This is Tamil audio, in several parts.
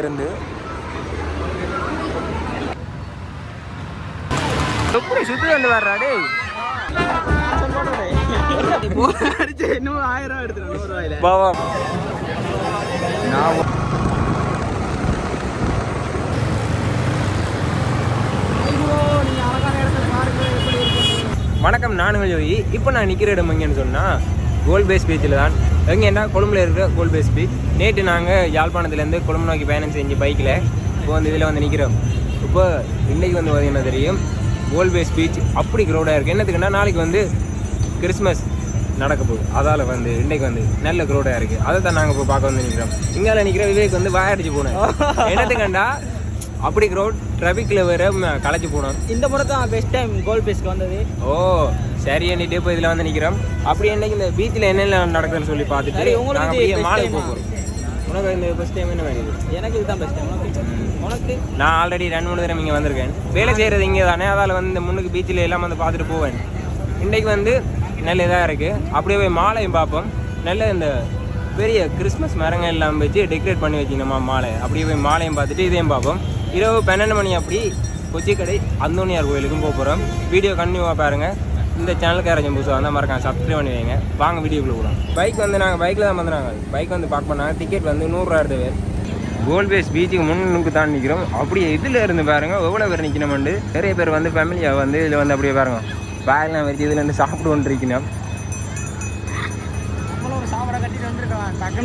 இருந்து. எப்படி சுத்தி வந்து வர்றா டேய். இன்னும் ஆயிரம் நூறு ரூபாயில நான் வணக்கம் நானுங்க ஜோயி. இப்போ நான் நிற்கிற இடம் எங்கன்னு சொன்னால் கோல் பேஸ் பீச்சில் தான் எங்கன்னா கொழும்புல இருக்கிற கோல் பேஸ் பீச் நேற்று நாங்கள் யாழ்ப்பாணத்துலேருந்து கொழும்பு நோக்கி பயணம் செஞ்சு பைக்கில் இப்போ வந்து இதில் வந்து நிற்கிறோம் இப்போ இன்றைக்கி வந்து பார்த்தீங்கன்னா தெரியும்? கோல் பேஸ் பீச் அப்படி க்ரௌடாக இருக்குது என்னத்துக்குன்னா நாளைக்கு வந்து கிறிஸ்மஸ் நடக்க போகுது. அதால் வந்து இன்றைக்கு வந்து நல்ல க்ரௌடாக இருக்குது அதை தான் நாங்கள் இப்போ பார்க்க வந்து நிற்கிறோம் இங்கால நிற்கிற விவேக் வந்து வாயடிச்சு போனோம் என்னத்துக்கண்டா? அப்படி க்ரௌட் டிராஃபிக்கில் வேற களைச்சு போனோம். இந்த முறை தான் பெஸ்ட் டைம் கோல் பேஸ்க்கு வந்தது. ஓ சரி எண்ணிட்டு இப்போ இதில் வந்து நிற்கிறோம் அப்படி என்னைக்கு இந்த பீச்சில் என்னென்ன நடக்குதுன்னு சொல்லி பார்த்துட்டு உங்களுக்கு மாலுக்கு? போக போகிறோம் உனக்கு இந்த ஃபஸ்ட் டைம் என்ன வேணுது எனக்கு இதுதான் பெஸ்ட் டைம் உனக்கு? நான் ஆல்ரெடி ரெண்டு மூணு தடவை இங்கே வந்திருக்கேன். வேலை செய்கிறது இங்கே தானே அதால் வந்து இந்த முன்னுக்கு பீச்சில் எல்லாம் வந்து பார்த்துட்டு போவேன். இன்றைக்கு வந்து நல்ல இதாக இருக்குது அப்படியே போய் மாலையும் பார்ப்போம். நல்ல இந்த பெரிய கிறிஸ்மஸ் மரங்கள் எல்லாம் வச்சு டெக்கரேட் பண்ணி வச்சுக்கணுமா மாலை? அப்படியே போய் மாலையும் பார்த்துட்டு இதையும் பார்ப்போம். இரவு பன்னெண்டு மணி அப்படி கொச்சிக்கடை அந்தோனியார் கோயிலுக்கும் போக போகிறோம் வீடியோ கண்டினியூவாக பாருங்கள் இந்த சேனலுக்கு யாராச்சும் புதுசாக வந்தால் மறக்காம சப்ஸ்கிரைப் பண்ணி வைங்க. வாங்க வீடியோக்குள்ள போகலாம் பைக் வந்து நாங்கள் பைக்கில் தான் வந்துடுறாங்க பைக் வந்து பார்க்க பண்ணாங்க. டிக்கெட் வந்து நூறுரூவா எடுத்து கோல் பேஸ் பீச்சுக்கு முன்னுக்கு தான் நிற்கிறோம் அப்படியே இதில் இருந்து பாருங்க. எவ்வளோ பேர் நிற்கணும்ண்டு நிறைய பேர் வந்து ஃபேமிலியாக வந்து இதில் வந்து அப்படியே பாருங்க. பேக்லாம் வச்சு இதில் இருந்து சாப்பிட்டு கொண்டு இருக்கணும்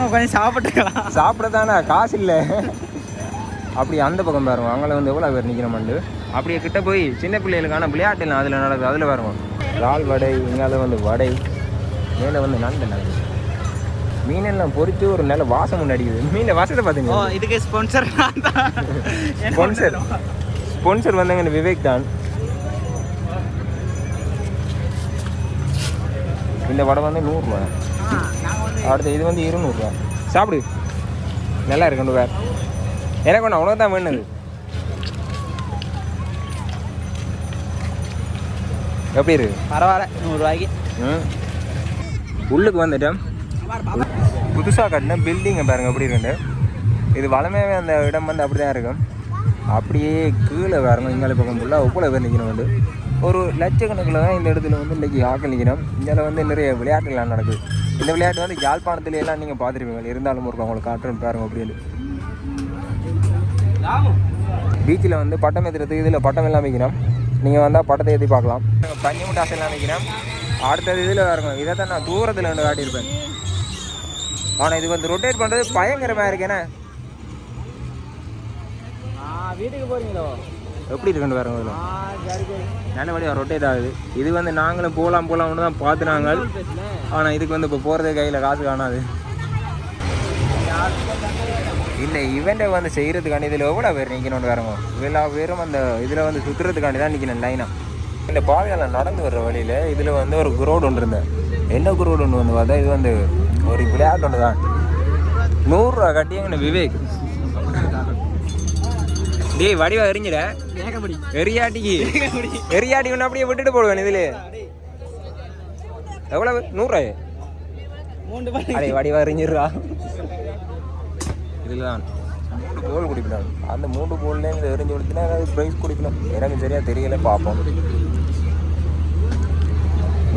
உட்காந்து சாப்பிட்டுக்கலாம். சாப்பிட தானே காசு இல்லை. அப்படி அந்த பக்கம் பாருங்க. அங்கே வந்து எவ்வளோ பேர் நிற்கணும்ண்டு அப்படியே கிட்ட போய் சின்ன பிள்ளைகளுக்கான விளையாட்டுலாம் அதில் நடக்குது. அதில் பாருங்க. இறால் வடை இங்கால வந்து வடை மேலே வந்து நண்டு நண்டு மீனெல்லாம் பொரிச்சு ஒரு நல்ல வாசம் ஒன்று அடிக்குது. மீனில் வாசத்தை பார்த்தீங்க இதுக்கு ஸ்பான்சர் ஸ்பான்சர் ஸ்பான்சர் வந்தாங்க விவேக் தான். இந்த வடை வந்து நூறுரூவா. அடுத்து இது வந்து இருநூறுவா சாப்பிடு. நல்லா இருக்கு வேறு. எனக்கு ஒன்று உனக்கு தான் வேணுது. எப்படி இருக்கு? பரவாயில்ல நூறுரூவாய்க்கு. உள்ளுக்கு வந்துட்டேன். புதுசாக கட்டின பில்டிங்கை பாருங்க எப்படி இருக்குண்டு இது வளமையாகவே அந்த இடம் வந்து அப்படி தான் இருக்கும். அப்படியே கீழே பாருங்க இங்கால பக்கம் ஃபுல்லாக உப்புல பேர் நிற்கணும் வந்து. ஒரு லட்சக்கணக்கில் தான் இந்த இடத்துல வந்து இன்றைக்கி ஆக்கள் நிற்கணும் இதில் வந்து நிறைய விளையாட்டுலாம் நடக்குது. இந்த விளையாட்டு வந்து யாழ்ப்பாணத்துல எல்லாம் நீங்கள் பார்த்துருப்பீங்க. இருந்தாலும் ஒரு உங்களுக்கு காட்டுறேன் பாருங்க அப்படின்னு பீச்சில் வந்து பட்டம் ஏற்றுறதுக்கு இதில் பட்டம் எல்லாம் வைக்கணும் நீங்கள் வந்தால் பட்டத்தை ஏற்றி பார்க்கலாம். பஞ்சு முட்டாசை எல்லாம் அடுத்தது இதில் பாருங்க இதை தான் நான் தூரத்தில் வந்து காட்டியிருப்பேன். ஆனால் இது வந்து ரொட்டேட் பண்ணுறது பயங்கரமாக இருக்கேனே வீட்டுக்கு போறீங்களோ? எப்படி இருக்குன்னு பாருங்க இதில். நல்லபடியாக ரொட்டேட் ஆகுது. இது வந்து நாங்களும் போகலாம் போகலாம்னு தான் பார்த்து நாங்கள். கோல் பேஸ்ல ஆனால் இதுக்கு வந்து இப்போ போகிறது கையில் காசு காணாது. இந்த இவெண்ட்டை வந்து செய்கிறதுக்காண்டி இதில் எவ்வளோ பேர் நிற்கணும்னு வரங்க எல்லா பேரும் அந்த இதில் வந்து சுற்றுறதுக்காண்டி தான் நிற்கணும் லைனாக இந்த பாதையில் நடந்து வர்ற வழியில் இதில் வந்து ஒரு குரோடு ஒன்று இருந்தேன் என்ன குரோடு ஒன்று வந்து பார்த்தா இது வந்து ஒரு விளையாட்டு ஒன்று தான். நூறுரூவா கட்டி எங்க விவேக். டேய் வடிவா எரிஞ்சிட. எரியாட்டிக்கு. எரியாட்டி ஒன்று அப்படியே விட்டுட்டு போடுவேன் இதில். எவ்வளவு? நூறுரூவாயே அடே வடிவா எறிஞ்சிடுறா இதில் தான் மூன்று கோல் குடிக்கணும். அந்த மூன்று கோல்லேருந்து எறிஞ்சு கொடுத்தா ப்ரைஸ் குடிக்கணும். எனக்கு சரியா தெரியல பார்ப்போம்.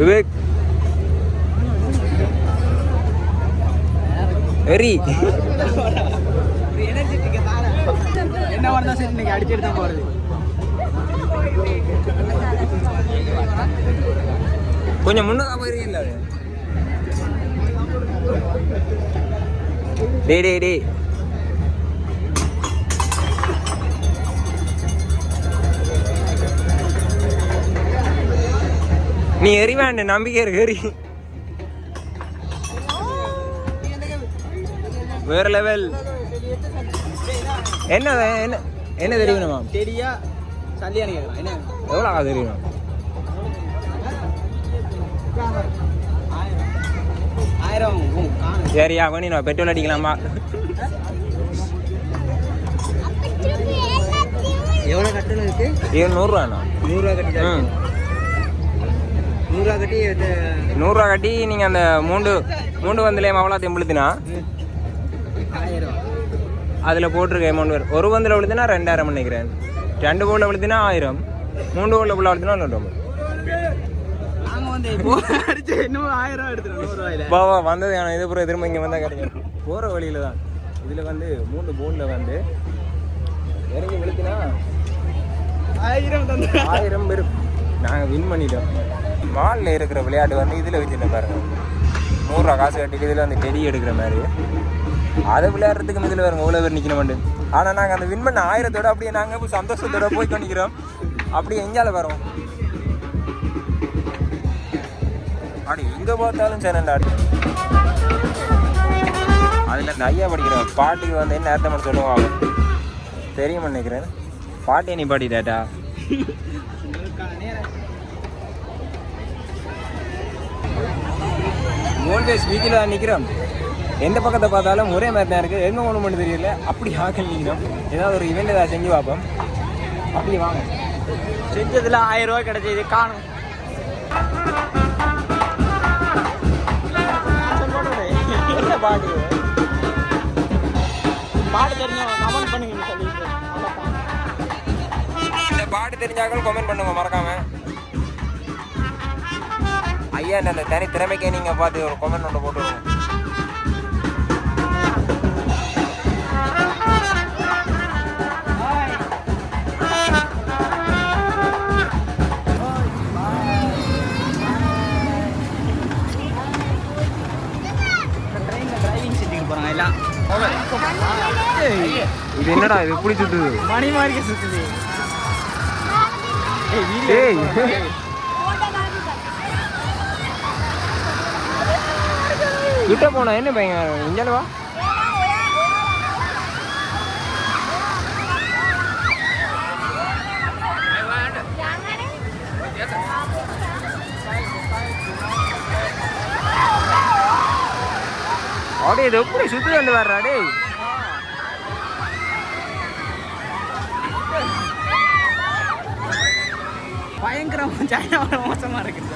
விவேக். தார என்ன வரதா சரி இன்னைக்கு அடிச்சுட்டு தான் போறது. கொஞ்சம் முன்னதாக போயிருக்கீங்களா? டேய் டேய் டேய். நீ எரிவாண்டு நம்பிக்கை இருக்கு எரி. வேற லெவல் என்ன என்ன என்ன தெரியுமா? சல்லியானு கேட்கலாம் என்ன? எவ்வளோ ஆகுது தெரியும்? ஆயிரம். சரியா பண்ணி நான் பெட்ரோல் அடிக்கலாமா? எவ்வளவு கட்டணம் இருக்கு? இது நூறுரூவாண்ணா நூறுரூவா கட்டி ம். நூறுரூவா கட்டி நூறுரூவா கட்டி நீங்கள் அந்த மூண்டு மூண்டு வந்துலேயே மவளா தெம்பளுத்தினா ஆயிரம். அதில் போட்டிருக்க அமௌண்ட் வரும் ஒரு பந்தில் விழுதுனா ரெண்டாயிரம் நினைக்கிறேன். ரெண்டு பவுலில் விழுதுனா ஆயிரம். மூணு பவுலில் புள்ள விழுதுனா நூற்றம்பது நாங்க வந்து இப்போ அடிச்சு இன்னும் ஆயிரம் எடுத்துரும் நூறு ரூபாயில வா வா வந்தது ஆனால் இது பூரா திரும்ப இங்கே வந்தால் கிடைக்கும் போகிற வழியில் தான். இதில் வந்து மூணு பவுலில் வந்து இறங்கி விழுத்துனா ஆயிரம் ஆயிரம் பேர் நாங்கள் வின் பண்ணிட்டோம். மாலில் இருக்கிற விளையாட்டு வந்து இதில் வச்சுருந்தேன் பாருங்கள் நூறுரூவா காசு கட்டிட்டு இதில் வந்து டெடி எடுக்கிற மாதிரி. அதை விளையாடுறதுக்கு இதில் வருங்க இவ்வளோ பேர் நிற்கணும் வந்து. ஆனால் நாங்கள் அந்த வின் பண்ண ஆயிரத்தோட அப்படியே நாங்கள் போய் சந்தோஷத்தோட போய் பண்ணிக்கிறோம் அப்படியே எங்கால வரோம் அப்படி எங்கே பார்த்தாலும் சேனல் ஆடி அதில் இந்த ஐயா படிக்கிற பாட்டுக்கு வந்து என்ன அர்த்தம் சொல்லுவாங்க? தெரியுமா நினைக்கிறேன். பாட்டு நீ பாடிட்டாட்டா ஓல்வேஸ் வீக்கில் தான் நிற்கிறோம் எந்த பக்கத்தை பார்த்தாலும் ஒரே மாதிரி தான் இருக்குது எங்கே ஒன்று மட்டும் தெரியல. அப்படி ஆக்கல் நிற்கிறோம் ஏதாவது ஒரு இவெண்ட் ஏதாவது செஞ்சு பார்ப்போம். அப்படி வாங்க. செஞ்சதுல ஆயிரம் ரூபாய் கிடைச்சது. காணும். பாட்டு? பாட்டு தெரிஞ்சவங்க கமெண்ட் பண்ணுங்கன்னு சொல்லிட்டு. இந்த பாட்டு தெரிஞ்சாக்கள் கமெண்ட் பண்ணுங்க மறக்காம. ஐயா இந்த தனி திறமைக்கே நீங்கள் பார்த்து ஒரு கமெண்ட் ஒன்று போட்டு விடுங்க. ட்ரெயினில் டிரைவிங் செஞ்சுட்டு போகிறாங்க எல்லாம் ஏய், இது என்னடா இது? எப்படி சுத்துது? மணி சுற்றுது ஏய். கிட்ட போனா என்ன பையன்? இங்கேவா அப்படியே இது எப்படி சுத்தி வந்து வர்றா டேய் பயங்கரமாக சைனாவோட மோசமாக இருக்குது.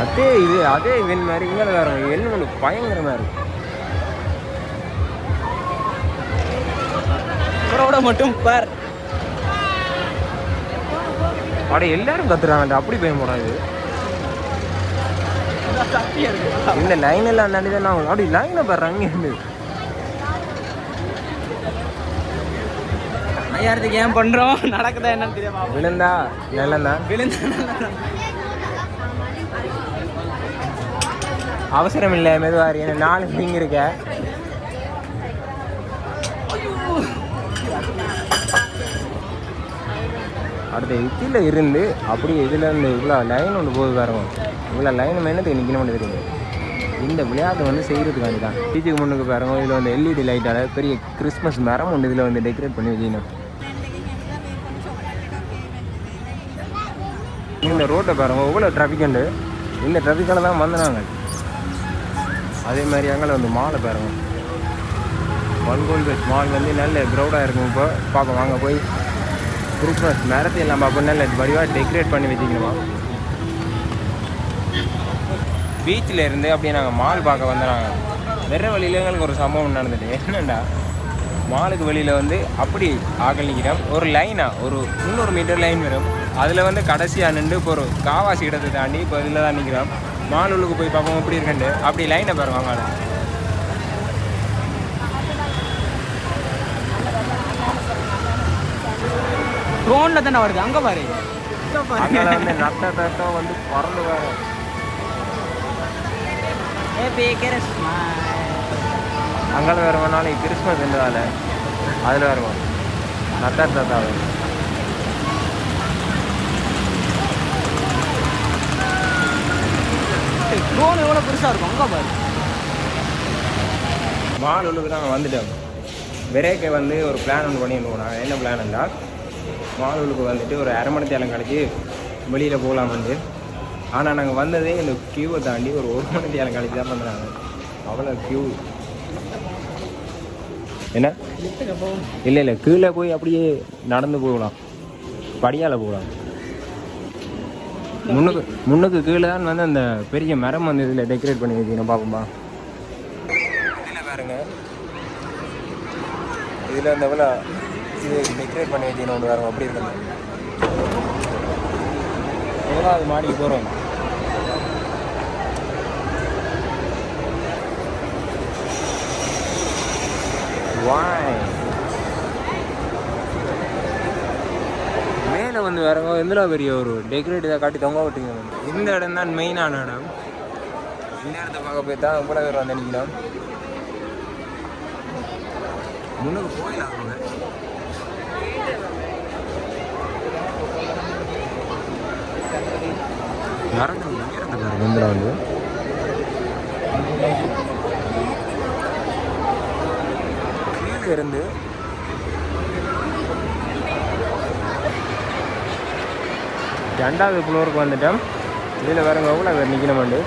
அதே இது அதே இவன் மாதிரி இங்கே வேற என்ன ஒன்று பயங்கரமா இருக்கு. இவரோட மட்டும் பார். அட எல்லாரும் கத்துறாங்க அப்படி பயம் போடாது. இந்த லைன் எல்லாம் தாண்டி தான் அப்படி லைனை பாடுறாங்க இருந்து. ஐயாயிரத்துக்கு ஏன் பண்ணுறோம் நடக்குதா என்னன்னு தெரியாமா விழுந்தா நல்லந்தான் விழுந்து அவசரம் இல்லை மெதுவாரி. என்ன நாலு பிடிங்க இருக்க. அடுத்த இதில் இருந்து அப்படியே இதில் இருந்து இவ்வளோ லைன் ஒன்று போகுது பாருங்க. இவ்வளோ லைன் என்னத்துக்கு நிற்க மாட்டேங்குது இந்த விளையாட்டு வந்து செய்கிறதுக்காண்டி தான். டீச்சுக்கு முன்னுக்கு பாருங்க இதில் வந்து எல்இடி லைட்டால் பெரிய கிறிஸ்மஸ் மரம் ஒன்று இதில் வந்து டெக்கரேட் பண்ணி வச்சுக்கணும் இந்த ரோட்டை பாருங்க இவ்வளோ டிராஃபிக் உண்டு. இந்த டிராஃபிக்கால் தான் வந்தனாங்க. அதே மாதிரி அங்கே வந்து மாலை பாருங்க. ஒன் கோல் பெஸ்ட் மால் வந்து நல்ல க்ரௌடாக இருக்கும் இப்போ. பார்ப்போம் வாங்க போய். கிறிஸ்மஸ் மரத்தை எல்லாம் பார்ப்போம். நல்ல வடிவாக டெக்கரேட் பண்ணி வச்சுக்கணுமா? பீச்சில் இருந்து அப்படியே நாங்கள் மால் பார்க்க வந்தோம் வெற வழியில் எங்களுக்கு ஒரு சம்பவம் நடந்துட்டு. என்னண்டா? மாலுக்கு வெளியில் வந்து அப்படி ஆக்கள் நிற்கிறோம் ஒரு லைனாக ஒரு முந்நூறு மீட்டர் லைன் வரும். அதில் வந்து கடைசியாக நின்று இப்போ ஒரு காவாசி இடத்தை தாண்டி இப்போ இதில் தான் நிற்கிறோம் மால் உள்ளுக்கு போய் பார்ப்போம் எப்படி இருக்குன்ட்டு. அப்படி லைனை பாருங்க வாங்க. ட்ரோனில் தானே வருது? அங்கே பாரு. நட்ட தட்டம் வந்து பறந்து வேற. அங்கே நாளைக்கு கிறிஸ்மஸ் இருந்ததால் அதில் வருவோம் நட்ட தட்டாவில் ட்ரோன் எவ்வளோ பெருசாக இருக்கும்? அங்கே பாரு. மால் உள்ளுக்கு தான் வந்துட்டோம். விரைக்க வந்து ஒரு பிளான் ஒன்று பண்ணியிருந்தோம் நாங்கள் என்ன பிளான் இருந்தால் மால் உள்ளுக்கு வந்துட்டு ஒரு அரை மணி தேலம் கழிச்சு வெளியில் போகலாம்னு ஆனால் நாங்கள் வந்ததே இந்த க்யூவை தாண்டி ஒரு ஒரு மணி தேலம் கழிச்சு தான் பண்ணுறாங்க அவ்வளோ க்யூ என்ன? இல்லை இல்லை. கீழே போய் அப்படியே நடந்து போகலாம். படியால் போகலாம். முன்னுக்கு முன்னுக்கு கீழே தான் வந்து அந்த பெரிய மரம் வந்து இதில் டெக்கரேட் பண்ணி வைக்கணும் பார்ப்போம்பா. இதில் பாருங்க. இதில் அந்த இவ்வளோ இது டெக்கரேட் பண்ணி வைக்கணும் ஒன்று வரும் அப்படி இருக்கணும் ஏழாவது மாடிக்கு போகிறோம் வாய் மேலே வந்து வரவங்க எந்தளோ பெரிய ஒரு டெக்கரேட் இதை காட்டி தொங்க விட்டுங்க. இந்த இடம் தான் மெயினான இடம். இந்த இடத்த பார்க்க போய் தான் இவ்வளோ பேர் வந்து நினைக்கலாம் முன்னுக்கு போயிடலாம் அவங்க. உயரத்தை பாருங்க வந்து. கீழே இருந்து ரெண்டாவது ஃப்ளோருக்கு வந்துட்டோம். இதில் வேற எவ்வளோ வேறு நிற்கணும் வந்து.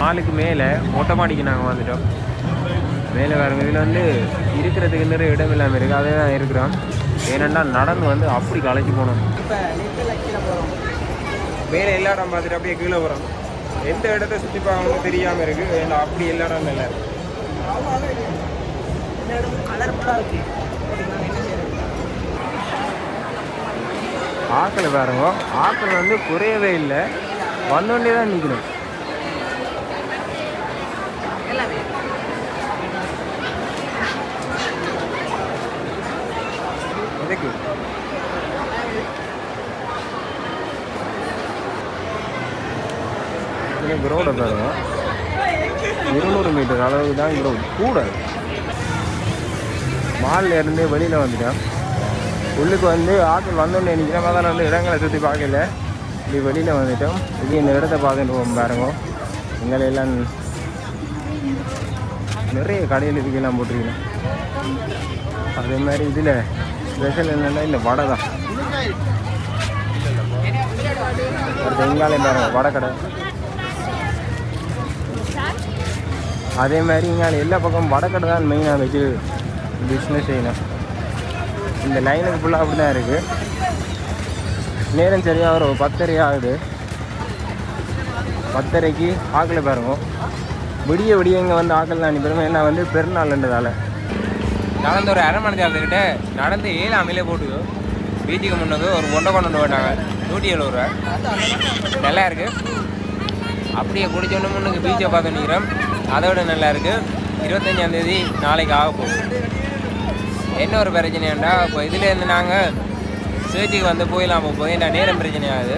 நாளுக்கு மேலே மொட்டை மாடிக்கு நாங்கள் வந்துட்டோம். மேலே வேறு இதில் வந்து இருக்கிறதுக்கு நிறைய இடம் இல்லாமல் இருக்குது அதே தான் இருக்கிறோம். ஏனென்னா நடந்து வந்து அப்படி கலைச்சி போனோம். மேலே எல்லா இடம் பார்த்துட்டு அப்படியே கீழே போகிறோம் எந்த இடத்த சுற்றி பார்க்கணும்னு தெரியாமல் இருக்குது ஏன்னா அப்படி எல்லா இடமும் இல்லை. இருக்கு இந்த இடம் கலர்ஃபுல்லாக இருக்கு. அதுக்கு நாங்கள் என்ன செய்யறது ஆக்கள் பாருங்க. ஆக்கள் வந்து குறையவே இல்லை. வந்தோடனே தான் நிற்கணும். எல்லாமே. எதுக்கு? பாருங்க. இருநூறு மீட்டர் அளவுக்கு தான் கிரௌண்ட் கூட மாலில் இருந்து வெளியில் வந்துட்டோம் உள்ளுக்கு வந்து ஆட்கள் வந்தோடனே நிற்கிறேன் அதான் வந்து இடங்களை சுற்றி பார்க்கல. இப்படி வெளியில் வந்துட்டோம். இது இந்த இடத்த பார்த்துட்டு போவோம் பாருங்க. எங்களை எல்லாம் நிறைய கடையில் இதுக்கெல்லாம் போட்டிருக்கேன். அதே மாதிரி இதில் ஸ்பெஷல் என்னென்னா இந்த வடை தான். ஒரு பெங்காலையும் பாருங்க வடை கடை. அதே மாதிரி இங்கே எல்லா பக்கம் வடக்கடை தான் மெயினாக வச்சு பிஸ்னஸ் செய்யணும். இந்த லைனுக்கு ஃபுல்லாக அப்படி தான் இருக்குது நேரம் சரியாக ஒரு பத்தரை ஆகுது. பத்தரைக்கு ஆக்கில் பாருங்க. விடிய விடிய இங்கே வந்து ஆக்கள் தான் அனுப்பிடுவோம் ஏன்னா வந்து பெருநாள்ன்றதால. நடந்து ஒரு அரை மணி நேரத்துக்கிட்ட நடந்து ஏழு அமையிலே போட்டுக்கோ பீச்சுக்கு முன்னது ஒரு ஒன்றை கொண்டு போட்டாங்க நூற்றி எழுபது ரூபா நல்லா இருக்குது அப்படியே குடிச்சோன்னு முன்னுக்கு பீச்சை பார்த்து நிற்கிறோம். அதை விட நல்லா இருக்குது இருபத்தஞ்சாந்தேதி நாளைக்கு ஆக போகுது. என்ன ஒரு பிரச்சனையாண்டா? இப்போ இதுலேருந்து நாங்கள் சேர்ச்சிக்கு வந்து போயிடலாம். போது என்ன நேரம் பிரச்சனை ஆகுது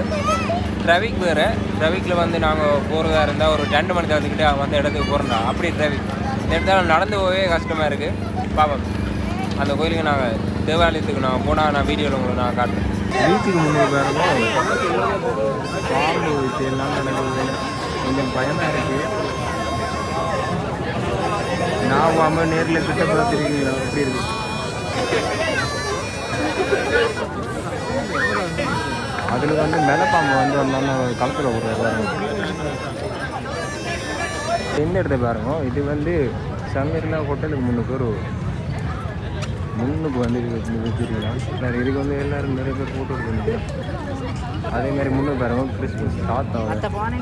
ட்ராஃபிக் வேறு ட்ராஃபிக்கில் வந்து நாங்கள் போகிறதா இருந்தால் ஒரு ரெண்டு மணி நேரத்துக்கிட்ட வந்து இடத்துக்கு போகிறோம்டா அப்படி ட்ராஃபிக் இந்த இடத்துல நடந்து போகவே கஷ்டமாக இருக்குது பாப்போம். அந்த கோயிலுக்கு நாங்கள் தேவாலயத்துக்கு நாங்கள் போனால் நான் வீடியோவில் உங்களுக்கு நான் காட்டுறேன். வீட்டுக்கு முன்னாடி பாருங்க பாம்பு வச்சு எல்லாம் நடக்குது. கொஞ்சம் பயமாக இருக்குது நான் வாம நேரில் கிட்ட பார்த்துருக்கீங்களா? எப்படி இருக்கு? அதில் வந்து மெலப்பாம்பு வந்து வந்தாலும் கலத்தில் விடுறாரு எந்த இடத்த பாருங்க இது வந்து சமீர்லா ஹோட்டலுக்கு முன்னுக்கு ஒரு முன்னுக்கு வந்து வச்சுருக்கலாம் சார் இதுக்கு வந்து எல்லோரும் நிறைய பேர் ஃபோட்டோ எடுக்கணும் அதே மாதிரி முன்னுக்கு பாருங்க கிறிஸ்மஸ் தாத்தா ஆகுது மற்ற பானை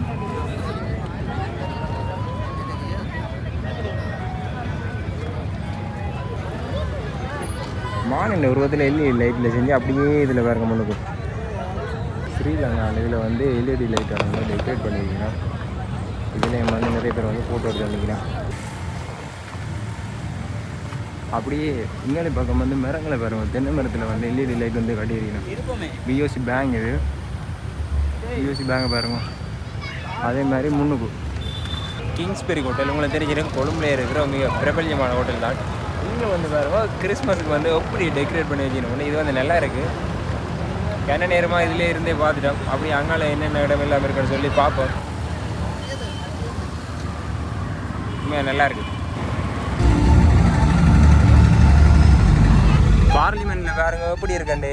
மானின் உருவத்தில் எல்இடி லைட்டில் செஞ்சு அப்படியே இதில் பாருங்க முன்னுக்கு. ஸ்ரீலங்கா இதில் வந்து எல்இடி லைட் வந்து டெக்கரேட் பண்ணியிருக்கீங்கன்னா இதில் வந்து நிறைய பேர் வந்து ஃபோட்டோ எடுத்து வந்திருக்கிறேன் அப்படியே இங்காலி பக்கம் வந்து மரங்களை பாருங்க. தென்னை மரத்தில் வந்து எல்இடி லைட் வந்து கட்டியிருக்கணும் பிஓசி பேங்க் இது. பிஓசி பேங்க் பாருங்க. அதே மாதிரி முன்னுக்கு. கிங்ஸ்பெரி ஹோட்டல் உங்களுக்கு தெரிஞ்சிருக்கு கொழும்புல இருக்கிற மிக பிரபல்யமான ஹோட்டல் தான். இங்கே வந்து பாருங்க கிறிஸ்மஸுக்கு வந்து எப்படி டெக்கரேட் பண்ணி வச்சுக்கணும் இது வந்து நல்லா இருக்குது கன நேரமாக இதிலே இருந்தே பார்த்துட்டோம். அப்படி அங்கால என்னென்ன இடம் இல்லாமல் இருக்குன்னு சொல்லி பார்ப்போம். உண்மையாக நல்லா இருக்குது பார்லிமெண்ட்டில் பாருங்க எப்படி இருக்கண்டு?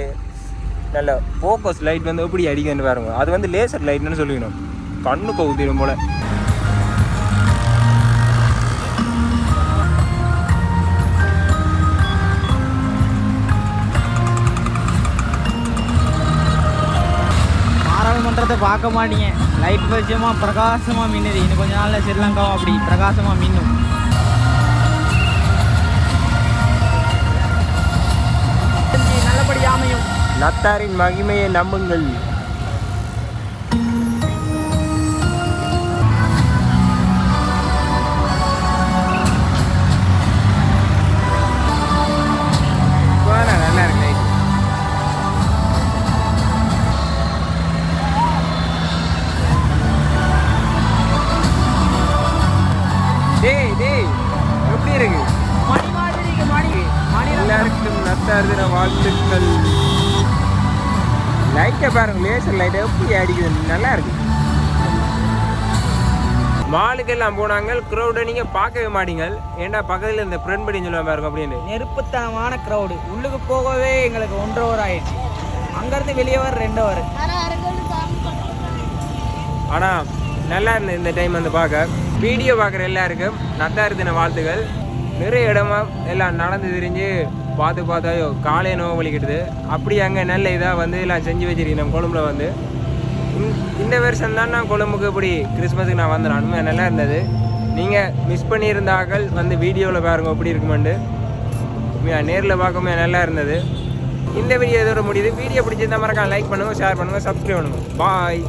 நல்ல ஃபோக்கஸ் லைட் வந்து எப்படி அடிக்குதுன்னு பாருங்க. அது வந்து லேசர் லைட்னு சொல்லிக்கணும். கண்ணு கவுத்திடும் போல். பாராளுமன்றத்தை பார்க்க மாட்டீங்க லைட் வெளிச்சமா பிரகாசமா மின்னுது. இன்னும் கொஞ்ச நாள்ல ஸ்ரீலங்காவும் அப்படி பிரகாசமா மின்னும். நல்லபடி அமையும் நத்தாரின் மகிமையை நம்புங்கள். நத்தார் தின வாழ்த்துக்கள் லைட்டை பாருங்க லேசர் லைட் எப்படி அடிக்குது நல்லா இருக்கு. மாலுக்கெல்லாம் போனாங்க க்ரௌடை நீங்க பார்க்கவே மாட்டீங்க ஏன்டா பக்கத்துல இந்த ஃப்ரெண்ட் படி சொல்லுவாங்க பாருங்க அப்படின்னு நெருப்புத்தனமான க்ரௌடு உள்ளுக்கு போகவே எங்களுக்கு ஒன்றரை ஹவர் ஆயிடுச்சு அங்கேருந்து வெளியே வர ரெண்டு ஹவர் ஆனா நல்லா இருந்தது இந்த டைம் வந்து பார்க்க. வீடியோ பார்க்குற எல்லாருக்கும் நத்தார் தின வாழ்த்துக்கள். நிறைய இடமா எல்லாம் நடந்து திரிஞ்சு பார்த்து பார்த்தா ஐயோ காலையை நோவு வலிக்கிட்டுது அப்படி அங்கே நல்ல இதாக வந்து எல்லாம் செஞ்சு வச்சிருக்கேன் நம்ம கொழும்புல வந்து. இந்த- இந்த வருஷம் தான் நான் கொழும்புக்கு இப்படி கிறிஸ்மஸுக்கு நான் வந்தேன். அனுமதி நல்லா இருந்தது. நீங்கள் மிஸ் பண்ணியிருந்தாக்கள் வந்து வீடியோவில் பாருங்கள் எப்படி இருக்குமெண்டு நேரில் பார்க்கவே நல்லா இருந்தது. இந்த வீடியோ இதோட முடியுது. வீடியோ பிடிச்சிருந்தா மறக்காம லைக் பண்ணுங்கள் ஷேர் பண்ணுங்கள் சப்ஸ்கிரைப் பண்ணுங்கள் பாய்